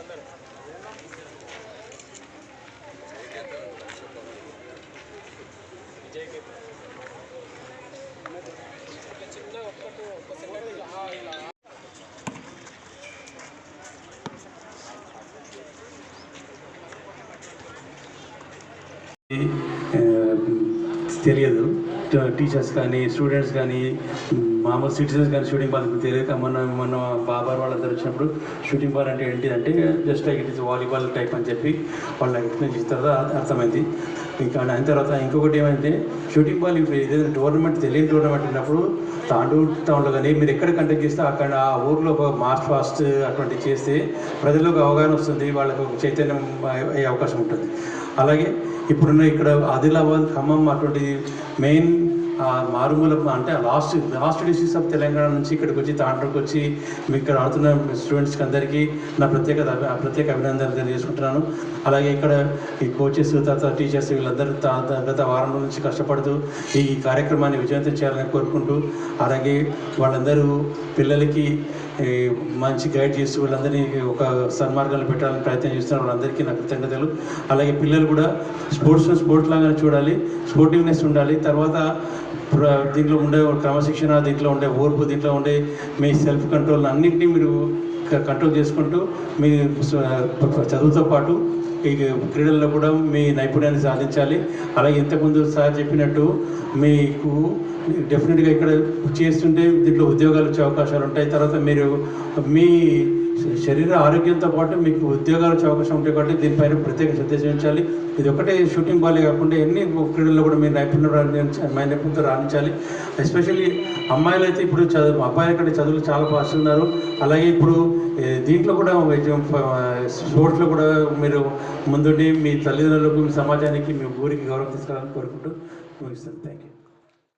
అందరు విజయ్కి చిన్న ఒక్కటి ఒక్క సెకండ్ ఇలా ఇలా తెలియదు. టీచర్స్ కానీ స్టూడెంట్స్ కానీ మామూలు సిటిజన్స్ కానీ షూటింగ్ బాల్ తెలియక మన మన బాబార్ వాళ్ళందరూ వచ్చినప్పుడు షూటింగ్ బాల్ అంటే ఏంటి అంటే just like it is volleyball type అని చెప్పి వాళ్ళు ఎక్స్ప్లెయిన్ చేసిన తర్వాత అర్థమైంది. ఇంకా అయిన తర్వాత ఇంకొకటి ఏమంటే షూటింగ్ బాల్ ఇప్పుడు ఏదైనా టోర్నమెంట్ తెలియని టోర్నమెంట్ ఉన్నప్పుడు తాండూరు టౌన్లో కానీ మీరు ఎక్కడ కండక్ట్ చేస్తే అక్కడ ఆ ఊర్లో ఒక మార్చ్ ఫాస్ట్ అటువంటి చేస్తే ప్రజలకు అవగాహన వస్తుంది వాళ్ళకు చైతన్యం అయ్యే అవకాశం ఉంటుంది. అలాగే ఇప్పుడున్న ఇక్కడ ఆదిలాబాద్ ఖమ్మం అటువంటి మెయిన్ మారుమూల అంటే last last districts of Telangana నుంచి ఇక్కడికి వచ్చి తాండ్రకు వచ్చి మీ ఇక్కడ ఆడుతున్న స్టూడెంట్స్కి అందరికీ నా ప్రత్యేక ప్రత్యేక అభినందనలు తెలియజేసుకుంటున్నాను. అలాగే ఇక్కడ ఈ కోచెస్ తర్వాత టీచర్స్ వీళ్ళందరూ గత వారం నుంచి కష్టపడుతూ ఈ కార్యక్రమాన్ని విజయవంతం చేయాలని కోరుకుంటూ అలాగే వాళ్ళందరూ పిల్లలకి మంచి గైడ్ చేస్తూ వీళ్ళందరినీ ఒక సన్మార్గాలు పెట్టాలని ప్రయత్నం చేస్తున్నారు. వాళ్ళందరికీ నా కృతజ్ఞతలు. అలాగే పిల్లలు కూడా స్పోర్ట్స్ను స్పోర్ట్స్ లాగానే చూడాలి స్పోర్టివ్నెస్ ఉండాలి. తర్వాత దీంట్లో ఉండే క్రమశిక్షణ దీంట్లో ఉండే ఓర్పు దీంట్లో ఉండే మీ సెల్ఫ్ కంట్రోల్ అన్నింటినీ మీరు కంట్రోల్ చేసుకుంటూ మీ చదువుతో పాటు ఈ క్రీడల్లో కూడా మీ నైపుణ్యాన్ని సాధించాలి. అలాగే ఇంతకుముందు సార్ చెప్పినట్టు మీకు డెఫినెట్గా ఇక్కడ చేస్తుంటే దీంట్లో ఉద్యోగాలు వచ్చే అవకాశాలు ఉంటాయి. తర్వాత మీరు మీ శరీర ఆరోగ్యంతో పాటు మీకు ఉద్యోగాలు వచ్చే అవకాశం ఉంటాయి కాబట్టి దీనిపైన ప్రత్యేక శ్రద్ధ చూపించాలి ఇది ఒకటే షూటింగ్ బాలే కాకుండా ఎన్ని క్రీడల్లో కూడా మీరు నైపుణ్యం రాణించ- నైపుణ్యత రాణించాలి. ఎస్పెషల్లీ అమ్మాయిలు అయితే ఇప్పుడు చదువు అబ్బాయిల కంటే చదువులు చాలా ఫాస్ట్ ఉన్నారు అలాగే ఇప్పుడు దీంట్లో కూడా స్పోర్ట్స్లో కూడా మీరు ముందుండి మీ తల్లిదండ్రులకు మీ సమాజానికి మీ ఊరికి గౌరవం తీసుకురావాలని కోరుకుంటూ ముగిస్తాను. Thank you